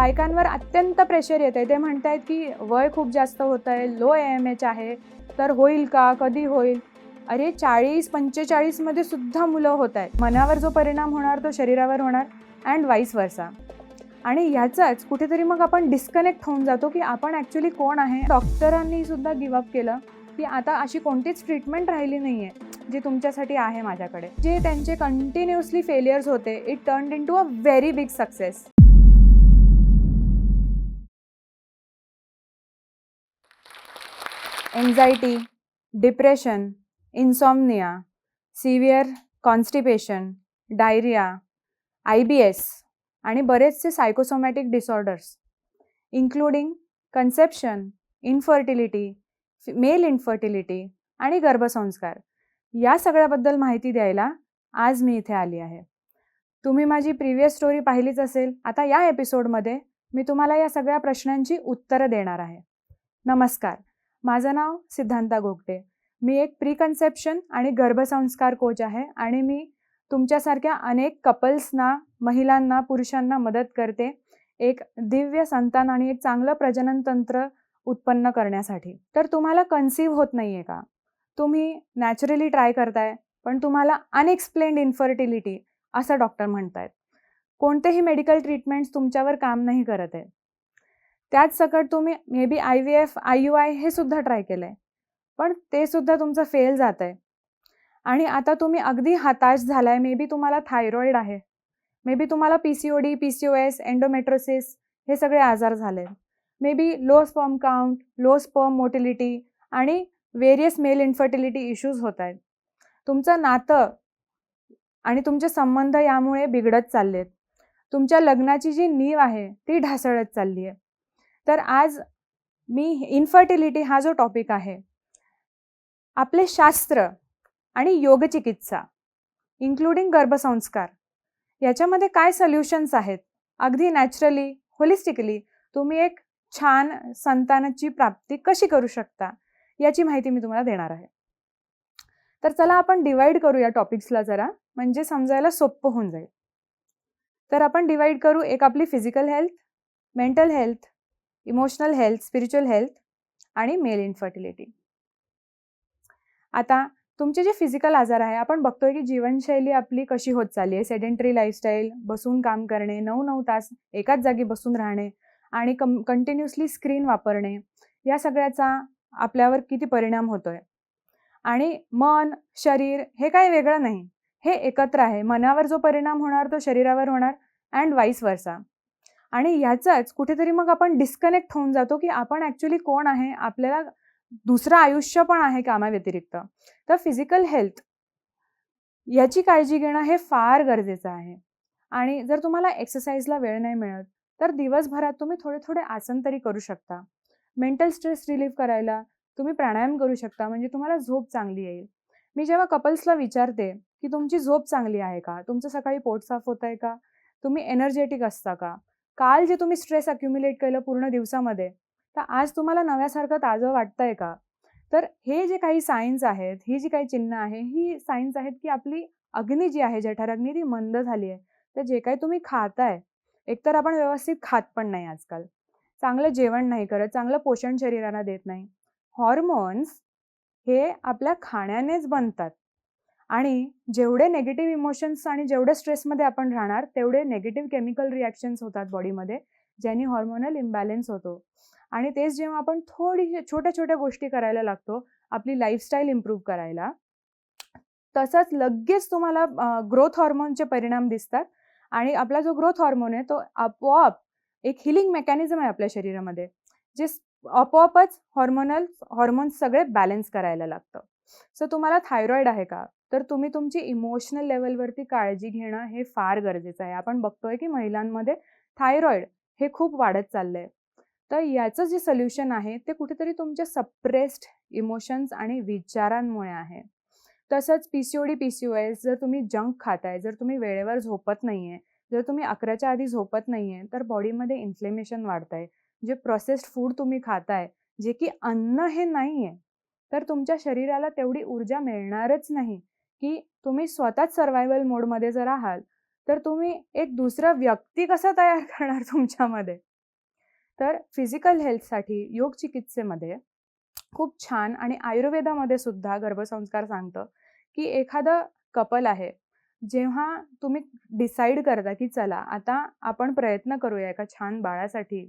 बायकांवर अत्यंत प्रेशर येत आहे ते म्हणत आहेत की वय खूप जास्त होत आहे लो एम एच आहे तर होईल का कधी होईल? अरे चाळीस पंचेचाळीसमध्ये सुद्धा मुलं होत आहेत मनावर जो परिणाम होणार तो शरीरावर होणार अँड वाईस वर्सा आणि ह्याचाच कुठेतरी मग आपण डिस्कनेक्ट होऊन जातो की आपण ॲक्च्युली कोण आहे? डॉक्टरांनी सुद्धा गिवअप केलं की आता अशी कोणतीच ट्रीटमेंट राहिली नाही आहे जी तुमच्यासाठी आहे माझ्याकडे. जे त्यांचे कंटिन्युअसली फेलियर्स होते it turn into a very big success anxiety depression insomnia severe constipation diarrhoea I B S आणि बरेचसे psychosomatic disorders including conception infertility male infertility आणि गर्भसंस्कार. या सगळ्याबद्दल माहिती द्यायला आज मी इथे आली आहे. तुम्ही माझी प्रिव्हियस स्टोरी पाहिलीच असेल. आता या एपिसोडमध्ये मी तुम्हाला या सगळ्या प्रश्नांची उत्तरं देणार आहे. नमस्कार. माझं नाव सिद्धांता गोगटे. मी एक प्रिकन्सेप्शन आणि गर्भसंस्कार कोच आहे आणि मी तुमच्यासारख्या अनेक कपल्सना महिलांना पुरुषांना मदत करते एक दिव्य संतान आणि एक चांगलं प्रजनन तंत्र उत्पन्न करण्यासाठी. तर तुम्हाला कन्सीव्ह होत नाही आहे का? तुम्ही नॅचरली ट्राय करताय पण तुम्हाला अनएक्सप्लेन्ड इन्फर्टिलिटी असं डॉक्टर म्हणतायत. कोणतेही मेडिकल ट्रीटमेंट्स तुमच्यावर काम नाही करत आहे. त्याच सकट तुम्ही maybe I V F I U I हे सुद्धा ट्राय केलं आहे पण ते सुद्धा तुमचं फेल जात आहे आणि आता तुम्ही अगदी हताश झालाय मे बी तुम्हाला थायरॉईड आहे. मे बी तुम्हाला P C O D P C O S endometriosis हे सगळे आजार झाले maybe low sperm count low sperm motility आणि वेरियस मेल इन्फर्टिलिटी इश्यूज होत आहेत तुमचं नातं आणि तुमचे संबंध यामुळे बिघडत चाललेत. तुमच्या लग्नाची जी नीव आहे ती ढासळत चालली आहे तर आज मी इन्फर्टिलिटी हा जो टॉपिक आहे आपले शास्त्र आणि योगचिकित्सा इन्क्लुडिंग गर्भसंस्कार याच्यामध्ये काय सोल्युशन्स आहेत? अगदी नॅचरली होलिस्टिकली तुम्ही एक छान संतानाची प्राप्ती कशी करू शकता याची माहिती मी तुम्हाला देणार आहे. तर चला आपण डिवाइड करू या टॉपिक्सला जरा म्हणजे समजायला सोपं होऊन जाईल. तर आपण डिवाइड करू एक आपली physical health mental health emotional health spiritual health आणि मेल इन्फर्टिलिटी आता तुमचे जे फिजिकल आजार आहे आपण बघतोय की जीवनशैली आपली कशी होत चालली आहे. सेडेंटरी लाईफस्टाईल बसून काम करणे नऊ नऊ तास एकाच जागी बसून राहणे आणि कम कंटिन्युअसली स्क्रीन वापरणे या सगळ्याचा आपल्यावर किती परिणाम होतोय? आणि मन शरीर हे काही वेगळं नाही. हे एकत्र आहे. मनावर जो परिणाम होणार तो शरीरावर होणार अँड वाईस वर्सा आणि ह्याचाच कुठेतरी मग आपण डिस्कनेक्ट होऊन जातो की आपण ॲक्च्युली कोण आहे? आपल्याला दुसरं आयुष्य पण आहे कामाव्यतिरिक्त. तर फिजिकल हेल्थ याची काळजी घेणं हे फार गरजेचं आहे. आणि जर तुम्हाला एक्सरसाइजला वेळ नाही मिळत तर दिवसभरात तुम्ही थोडे थोडे आसन तरी करू शकता. मेंटल स्ट्रेस रिलीव्ह करायला तुम्ही प्राणायाम करू शकता म्हणजे तुम्हाला झोप चांगली येईल. मी जेव्हा कपल्सला विचारते की तुमची झोप चांगली आहे का? तुमचं सकाळी पोट साफ होत आहे का? तुम्ही एनर्जेटिक असता का? काल जे तुम्ही स्ट्रेस अक्युम्युलेट केलं पूर्ण दिवसामध्ये तर आज तुम्हाला नव्यासारखं ताजं वाटतंय का? तर हे जे काही सायन्स आहेत ही जी काही चिन्ह आहे ही सायन्स आहेत की आपली अग्नी जी आहे जठराग्नी ती मंद झाली आहे. तर जे काही तुम्ही खाताय एकतर आपण व्यवस्थित खात पण नाही आजकाल. चांगलं जेवण नाही करत चांगलं पोषण शरीराला देत नाही. हॉर्मोन्स हे आपल्या खाण्यानेच बनतात. आणि जेवढे नेगेटिव्ह इमोशन्स आणि जेवढे स्ट्रेसमध्ये आपण राहणार तेवढे नेगेटिव्ह केमिकल रिॲक्शन्स होतात बॉडीमध्ये ज्यांनी हॉर्मोनल इम्बॅलन्स होतो. आणि तेच जेव्हा आपण थोडी छोट्या छोट्या गोष्टी करायला लागतो आपली लाईफस्टाईल इम्प्रूव्ह करायला तसंच लगेच तुम्हाला ग्रोथ हॉर्मोनचे परिणाम दिसतात. आणि आपला जो ग्रोथ हॉर्मोन आहे तो आपोआप एक हिलिंग मेकॅनिझम आहे आपल्या शरीरामध्ये जे आपोआपच हॉर्मोनल हॉर्मोन्स सगळे बॅलन्स करायला लागतं. सो तुम्हाला थायरॉईड आहे का? तर तुम्ही तुमची इमोशनल लेवलवरती काळजी घेणं हे फार गरजेचं आहे. आपण बघतोय की महिलांमध्ये थायरॉईड हे खूप वाढत चाललंय. तर याचं जे सोल्युशन आहे ते कुठेतरी तुमच्या सप्रेस्ड इमोशन्स आणि विचारांमुळे आहे. तसंच P C O D P C O S जर तुम्ही जंक खाताय जर तुम्ही वेळेवर झोपत नाहीये जर तुम्ही अकराच्या आधी झोपत नाहीये तर बॉडीमध्ये इन्फ्लेमेशन वाढत आहे जे प्रोसेस्ड फूड तुम्ही खाताय जे की अन्न हे नाही आहे तर तुमच्या शरीराला तेवढी ऊर्जा मिळणारच नाही. की तुम्ही स्वतःच सर्वायवल मोडमध्ये जर आहात तर तुम्ही एक दुसरं व्यक्ती कसं तयार करणार तुमच्यामध्ये? तर फिजिकल हेल्थसाठी योग चिकित्सेमध्ये खूप छान आणि आयुर्वेदामध्ये सुद्धा गर्भसंस्कार सांगतं की एखादं कपल आहे जेव्हा तुम्ही डिसाईड करता की चला आता आपण प्रयत्न करूया एका छान बाळासाठी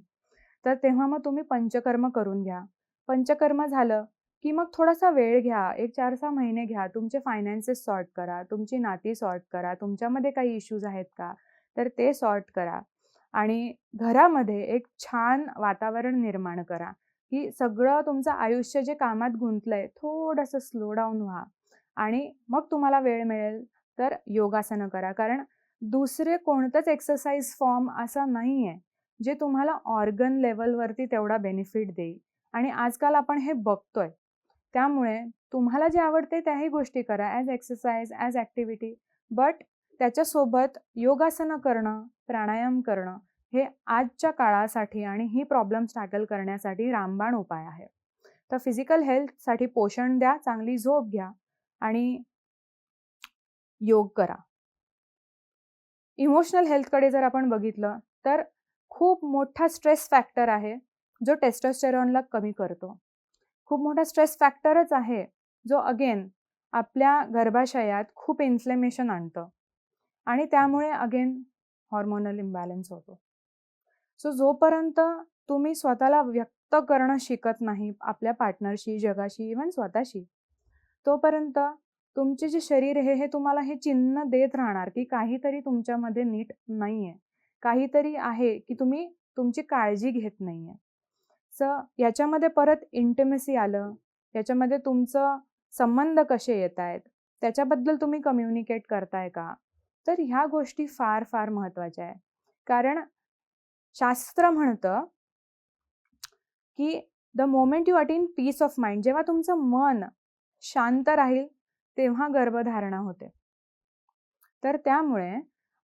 तर तेव्हा मग तुम्ही पंचकर्म करून घ्या. पंचकर्म झालं की मग थोडासा वेळ घ्या एक चार सहा महिने घ्या तुमचे फायनान्सेस सॉर्ट करा तुमची नाती सॉर्ट करा तुमच्यामध्ये काही इश्यूज आहेत का? तर ते सॉर्ट करा आणि घरामध्ये एक छान वातावरण निर्माण करा की सगळं तुमचं आयुष्य जे कामात गुंतलंय थोडंसं स्लो डाऊन व्हा आणि मग तुम्हाला वेळ मिळेल तर योगासनं करा. कारण दुसरे कोणतंच एक्सरसाइज फॉर्म असा नाही आहे जे तुम्हाला ऑर्गन लेवलवरती तेवढा बेनिफिट देईल आणि आजकाल आपण हे बघतोय. त्यामुळे तुम्हाला जे आवडते त्याही गोष्टी करा as exercise as activity but त्याच्यासोबत योगासनं करणं प्राणायाम करणं हे आजच्या काळासाठी आणि ही प्रॉब्लेम्स टॅकल करण्यासाठी रामबाण उपाय आहे. तर फिजिकल हेल्थसाठी पोषण द्या चांगली झोप घ्या आणि योग करा. इमोशनल हेल्थकडे जर आपण बघितलं तर खूप मोठा स्ट्रेस फॅक्टर आहे जो टेस्टोस्टेरॉनला कमी करतो. खूप मोठा स्ट्रेस फॅक्टरच आहे जो अगेन आपल्या गर्भाशयात खूप इन्फ्लेमेशन आणतं. आणि त्यामुळे अगेन हॉर्मोनल इम्बॅलन्स होतो. सो जोपर्यंत तुम्ही स्वतःला व्यक्त करणं शिकत नाही आपल्या पार्टनरशी जगाशी इवन स्वतःशी तोपर्यंत तुमचे जे शरीर आहे हे तुम्हाला हे चिन्ह देत राहणार की काहीतरी तुमच्यामध्ये नीट नाही आहे काहीतरी आहे की तुम्ही तुमची काळजी घेत नाही आहे सो याच्यामध्ये परत इंटिमेसी आलं. याच्यामध्ये तुमचं संबंध कसे येत आहेत? त्याच्याबद्दल तुम्ही कम्युनिकेट करताय का? तर ह्या गोष्टी फार फार महत्त्वाच्या आहे कारण शास्त्र म्हणतं की the moment you attain peace of mind जेव्हा तुमचं मन शांत राहील तेव्हा गर्भधारणा होते. तर त्यामुळे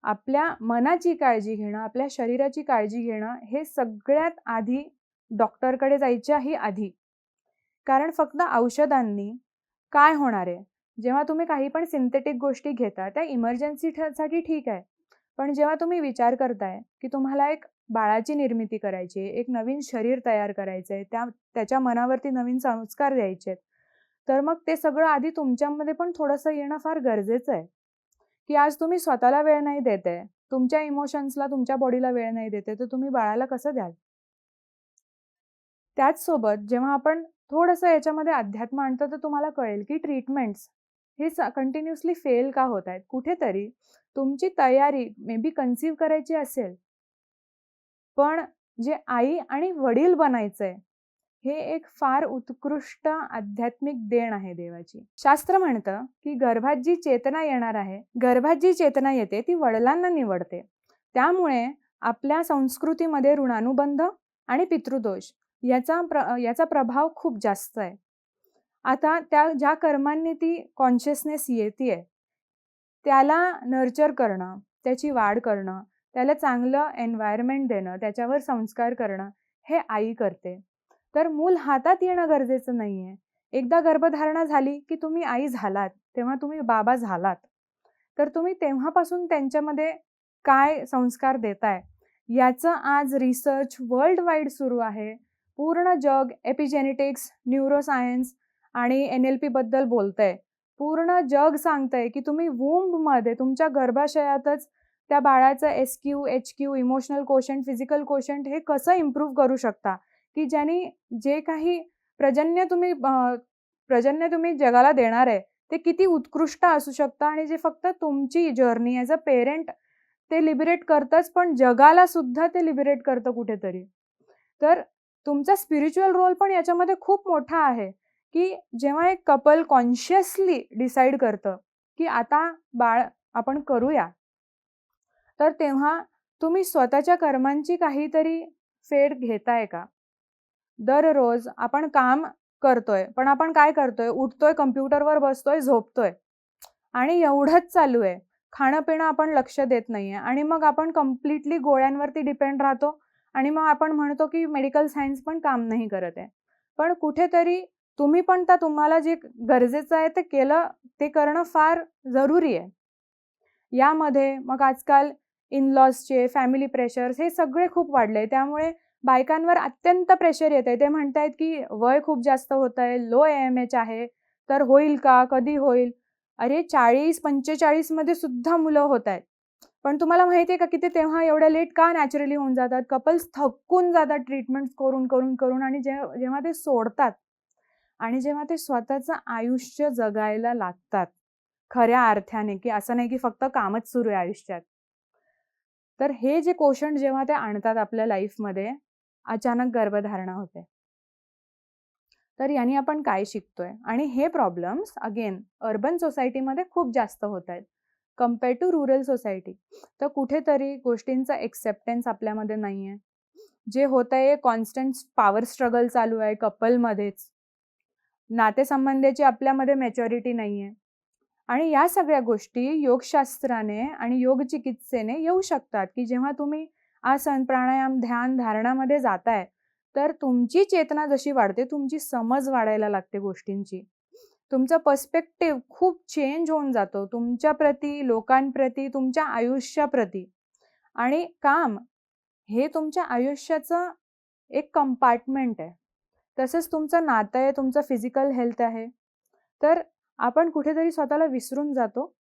आपल्या मनाची काळजी घेणं आपल्या शरीराची काळजी घेणं हे सगळ्यात आधी डॉक्टरकडे जायच्याही आधी. कारण फक्त औषधांनी काय होणार आहे? जेव्हा तुम्ही काही पण सिंथेटिक गोष्टी घेता त्या इमर्जन्सीसाठी ठीक आहे. पण जेव्हा तुम्ही विचार करताय की तुम्हाला एक बाळाची निर्मिती करायची आहे एक नवीन शरीर तयार करायचं आहे त्या त्याच्या मनावरती नवीन संस्कार द्यायचे आहेत तर मग ते सगळं आधी तुमच्यामध्ये पण थोडंसं येणं फार गरजेचं आहे. की आज तुम्ही स्वतःला वेळ नाही देत आहे तुमच्या इमोशन्सला तुमच्या बॉडीला वेळ नाही देते तर तुम्ही बाळाला कसं द्याल? त्याचसोबत जेव्हा आपण थोडंसं याच्यामध्ये अध्यात्म आणतं तर तुम्हाला कळेल की ट्रीटमेंट्स हे कंटिन्युअसली फेल का होत आहेत? कुठेतरी तुमची तयारी मे बी कन्सिव्ह करायची असेल. पण जे आई आणि वडील बनायचंय हे एक फार उत्कृष्ट आध्यात्मिक देण आहे देवाची. शास्त्र म्हणतं की गर्भात जी चेतना येणार आहे गर्भात जी चेतना येते ती वडिलांना निवडते. त्यामुळे आपल्या संस्कृतीमध्ये ऋणानुबंध आणि पितृदोष याचा प्र याचा प्रभाव खूप जास्त आहे. आता त्या ज्या कर्मांनी ती कॉन्शियसनेस येते त्याला नर्चर करणं त्याची वाढ करणं त्याला चांगलं एन्व्हायरमेंट देणं त्याच्यावर संस्कार करणं हे आई करते. तर मूल हातात येणं गरजेचं नाही आहे एकदा गर्भधारणा झाली की तुम्ही आई झालात तेव्हा तुम्ही बाबा झालात. तर तुम्ही तेव्हापासून त्यांच्यामध्ये काय संस्कार देताय? याचं आज रिसर्च वर्ल्ड वाईड सुरू आहे. पूर्ण जग एपिजेनेटिक्स न्यूरोसायन्स आणि एन एल पीबद्दल बोलतंय. पूर्ण जग सांगतंय की तुम्ही वूम्बमध्ये तुमच्या गर्भाशयातच त्या बाळाचं S Q H Q emotional quotient physical quotient हे कसं इम्प्रूव्ह करू शकता? की ज्यांनी जे काही प्रजन्य तुम्ही प्रजन्य तुम्ही जगाला देणार आहे ते किती उत्कृष्ट असू शकतं आणि जे फक्त तुमची जर्नी ॲज अ पेरेंट ते लिबरेट करतंच पण जगाला सुद्धा ते लिबरेट करतं कुठेतरी. तर तुमचा स्पिरिच्युअल रोल पण याच्यामध्ये खूप मोठा आहे. की जेव्हा एक कपल कॉन्शियसली डिसाईड करतं की आता बाळ आपण करूया. तर तेव्हा तुम्ही स्वतःच्या कर्मांची काहीतरी फेड घेताय का? दररोज आपण काम करतोय पण आपण काय करतोय? उठतोय कम्प्युटरवर बसतोय झोपतोय. आणि एवढंच चालू आहे. खाणं पिणं आपण लक्ष देत नाहीये. आणि मग आपण कम्प्लिटली गोळ्यांवरती डिपेंड राहतो. आणि मग आपण म्हणतो की मेडिकल सायन्स पण काम नाही करत आहे. पण कुठेतरी तुम्ही पण तर तुम्हाला जे गरजेचं आहे ते केलं ते करणं फार जरुरी आहे. यामध्ये मग आजकाल इन लॉजचे फॅमिली प्रेशर्स हे सगळे खूप वाढले त्यामुळे बायकांवर अत्यंत प्रेशर येत आहे. ते म्हणतायत की वय खूप जास्त होत आहे लो एम एच आहे तर होईल का? कधी होईल? अरे चाळीस पंचेचाळीसमध्ये सुद्धा मुलं होत आहेत. पण तुम्हाला माहिती आहे का की ते तेव्हा एवढ्या लेट का नॅचरली होऊन जातात? कपल्स थकून जातात ट्रीटमेंट करून करून करून आणि जेव्हा ते सोडतात आणि जेव्हा ते स्वतःचं आयुष्य जगायला लागतात खऱ्या अर्थाने की असं नाही की फक्त कामच सुरू आहे आयुष्यात. तर हे जे कोशंट जेव्हा ते आणतात आपल्या लाईफमध्ये अचानक गर्भधारणा होते. तर यांनी आपण काय शिकतोय? आणि हे प्रॉब्लेम्स अगेन अर्बन सोसायटीमध्ये खूप जास्त होत आहेत. कंपेअर टू रुरल सोसायटी तर कुठेतरी गोष्टींचा एक्सेप्टन्स आपल्यामध्ये नाही आहे जे होत आहे कॉन्स्टंट पॉवर स्ट्रगल चालू आहे कपलमध्येच नातेसंबंधाची आपल्यामध्ये मॅच्युरिटी नाही आहे आणि या सगळ्या गोष्टी योगशास्त्राने आणि योग चिकित्सेने येऊ शकतात की जेव्हा तुम्ही आसन प्राणायाम ध्यान धारणामध्ये जाताय तर तुमची चेतना जशी वाढते तुमची समज वाढायला लागते गोष्टींची. तुमचा पर्स्पेक्टिव्ह खूप चेंज होऊन जातो. तुमच्याप्रती लोकांप्रती तुमच्या आयुष्याप्रती. आणि काम हे तुमच्या आयुष्याचं एक कंपार्टमेंट आहे. तसंच तुमचं नातं आहे तुमचं फिजिकल हेल्थ आहे. तर आपण कुठेतरी स्वतःला विसरून जातो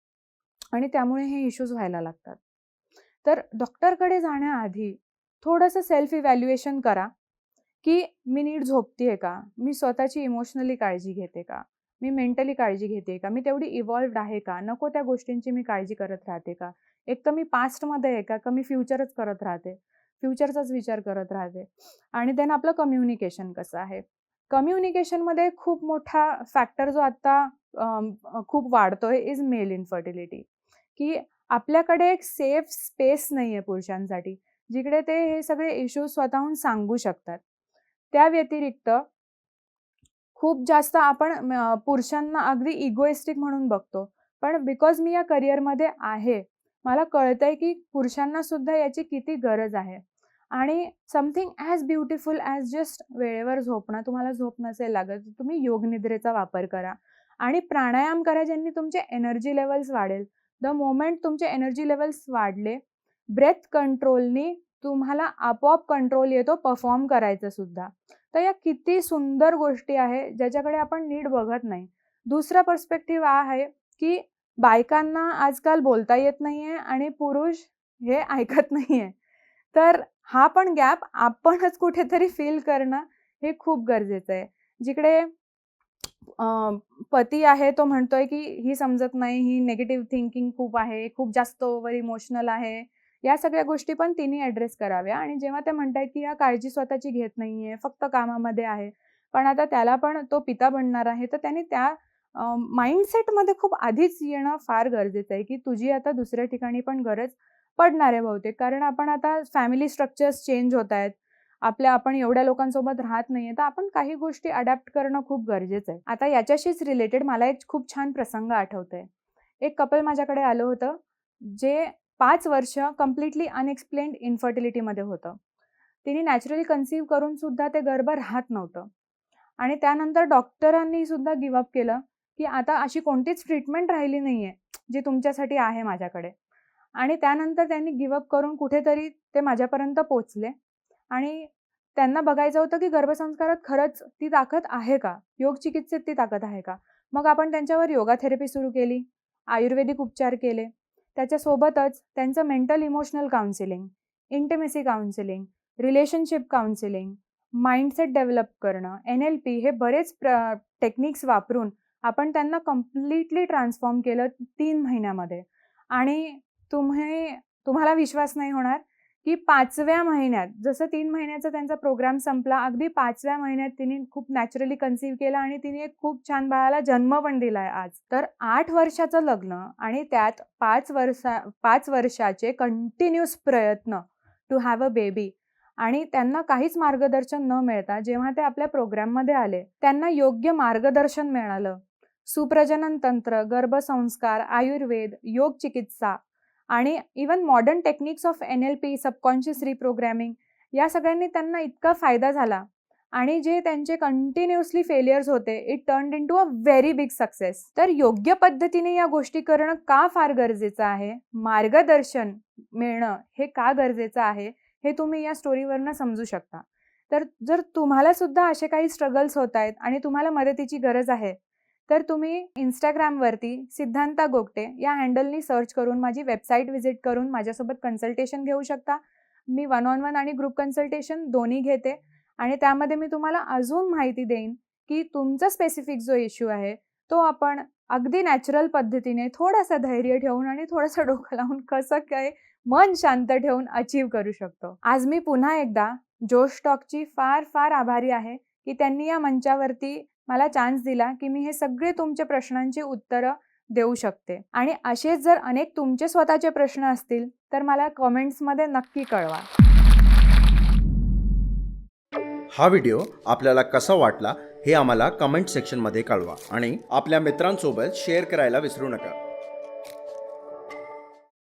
आणि त्यामुळे हे इश्यूज व्हायला लागतात. तर डॉक्टरकडे जाण्याआधी थोडंसं सेल्फ इव्हॅल्युएशन करा. की मी नीट झोपतीये का? मी स्वतःची इमोशनली काळजी घेते का? मी मेंटली काळजी घेते का? मी तेवढी इव्हॉल्व्ड आहे का? नको त्या गोष्टींची मी काळजी करत राहते का? एक तर मी पास्टमध्ये आहे का? मी फ्युचरच करत राहते? फ्युचरचाच विचार करत राहते. आणि देन आपलं कम्युनिकेशन कसं आहे? कम्युनिकेशनमध्ये खूप मोठा फॅक्टर जो आता खूप वाढतोय इज मेल इन्फर्टिलिटी की आपल्याकडे एक सेफ स्पेस नाही आहे पुरुषांसाठी जिकडे ते हे सगळे इश्यूज स्वतःहून सांगू शकतात. त्या व्यतिरिक्त खूप जास्त आपण पुरुषांना अगदी इगोइस्टिक म्हणून बघतो. पण बिकॉज मी या करिअरमध्ये आहे मला कळतंय की पुरुषांना सुद्धा याची किती गरज आहे. आणि something as beautiful as just वेळेवर झोपणं तुम्हाला झोप नसेल लागत तुम्ही योगनिद्रेचा वापर करा. आणि प्राणायाम करा ज्यांनी तुमचे एनर्जी लेवल्स वाढेल. द मोमेंट तुमचे एनर्जी लेवल्स वाढले ब्रेथ कंट्रोलनी तुम्हाला आपोआप कंट्रोल येतो परफॉर्म करायचं सुद्धा. तर या किती सुंदर गोष्टी आहे ज्याच्याकडे आपण नीट बघत नाही. दुसरा पर्स्पेक्टिव्ह आहे की बायकांना आजकाल बोलता येत नाहीये आणि पुरुष हे ऐकत नाहीये. तर हा पण गॅप आपणच कुठेतरी फील करणं हे खूप गरजेचं आहे. जिकडे पती आहे तो म्हणतोय की ही समजत नाही ही नेगेटिव्ह थिंकिंग खूप आहे खूप जास्त ओव्हर इमोशनल आहे. या सगळ्या गोष्टी पण तिने ॲड्रेस कराव्या. आणि जेव्हा ते म्हणतायत की या काळजी स्वतःची घेत नाही आहे फक्त कामामध्ये आहे. पण आता त्याला पण तो पिता बनणार आहे. तर त्यांनी त्या माइंडसेटमध्ये खूप आधीच येणं फार गरजेचं आहे की तुझी आता दुसऱ्या ठिकाणी पण गरज पडणार आहे बहुतेक. कारण आपण आता फॅमिली स्ट्रक्चर्स चेंज होत आहेत. आपल्या आपण एवढ्या लोकांसोबत राहत नाहीये. तर आपण काही गोष्टी अडॅप्ट करणं खूप गरजेचं आहे. आता याच्याशीच रिलेटेड मला एक खूप छान प्रसंग आठवतोय. एक कपल माझ्याकडे आलं होतं जे पाच वर्ष कम्प्लिटली अनएक्सप्लेन्ड इन्फर्टिलिटीमध्ये होतं. तिने नॅचरली कन्सिव्ह करून सुद्धा ते गर्भ राहत नव्हतं. आणि त्यानंतर डॉक्टरांनी सुद्धा गिवअप केलं की आता अशी कोणतीच ट्रीटमेंट राहिली नाहीये जी तुमच्यासाठी आहे माझ्याकडे. आणि त्यानंतर त्यांनी गिवअप करून कुठेतरी ते माझ्यापर्यंत पोचले. आणि त्यांना बघायचं होतं की गर्भसंस्कारात खरंच ती ताकद आहे का? योग चिकित्सेत ती ताकद आहे का? मग आपण त्यांच्यावर योगा थेरपी सुरू केली. आयुर्वेदिक उपचार केले. त्याच्यासोबतच त्यांचं mental emotional counselling intimacy counselling relationship counselling mindset develop करणं एन एल पी हे बरेच प्र टेक्निक्स वापरून आपण त्यांना कम्प्लिटली ट्रान्सफॉर्म केलं तीन महिन्यामध्ये. आणि तुम्ही तुम्हाला विश्वास नाही होणार की पाचव्या महिन्यात जसं तीन महिन्याचा त्यांचा प्रोग्राम संपला अगदी पाचव्या महिन्यात तिने खूप नॅचरली कन्सिव्ह केला आणि तिने एक खूप छान बाळाला जन्म पण दिलाय आज. तर आठ वर्षाचं लग्न आणि त्यात पाच वर्षा पाच वर्षाचे कंटिन्युअस प्रयत्न टू हॅव अ बेबी आणि त्यांना काहीच मार्गदर्शन न मिळता जेव्हा ते आपल्या प्रोग्राममध्ये आले त्यांना योग्य मार्गदर्शन मिळालं. सुप्रजनन तंत्र गर्भसंस्कार आयुर्वेद योग चिकित्सा आणि even modern techniques of N L P subconscious reprogramming या सगळ्यांनी त्यांना इतका फायदा झाला. आणि जे त्यांचे कंटिन्युअसली फेलियर्स होते it turn into a very big success तर योग्य पद्धतीने या गोष्टी करणं का फार गरजेचं आहे? मार्गदर्शन मिळणं हे का गरजेचं आहे? हे तुम्ही या स्टोरीवरनं समजू शकता. तर जर तुम्हाला सुद्धा असे काही स्ट्रगल्स होत आहेत आणि तुम्हाला मदतीची गरज आहे तर तुम्ही इंस्टाग्रामवरती सिद्धांता गोगटे या हँडलनी सर्च करून माझी वेबसाईट व्हिजिट करून माझ्यासोबत कन्सल्टेशन घेऊ शकता. मी वन ऑन वन आणि ग्रुप कन्सल्टेशन दोन्ही घेते आणि त्यामध्ये मी तुम्हाला अजून माहिती देईन की तुमचा स्पेसिफिक जो इश्यू आहे तो आपण अगदी नॅचरल पद्धतीने थोडासा धैर्य ठेवून आणि थोडंसं डोकं लावून कसं काय मन शांत ठेवून अचीव करू शकतो. आज मी पुन्हा एकदा जोश टॉकची फार फार आभारी आहे की त्यांनी या मंचावरती मला चान्स दिला की मी हे सगळे तुमच्या प्रश्नांची उत्तरं देऊ शकते. आणि असेच जर अनेक तुमचे स्वतःचे प्रश्न असतील तर मला कमेंट्समध्ये नक्की कळवा. हा व्हिडिओ आपल्याला कसा वाटला हे आम्हाला कमेंट सेक्शनमध्ये कळवा आणि आपल्या मित्रांसोबत शेअर करायला विसरू नका.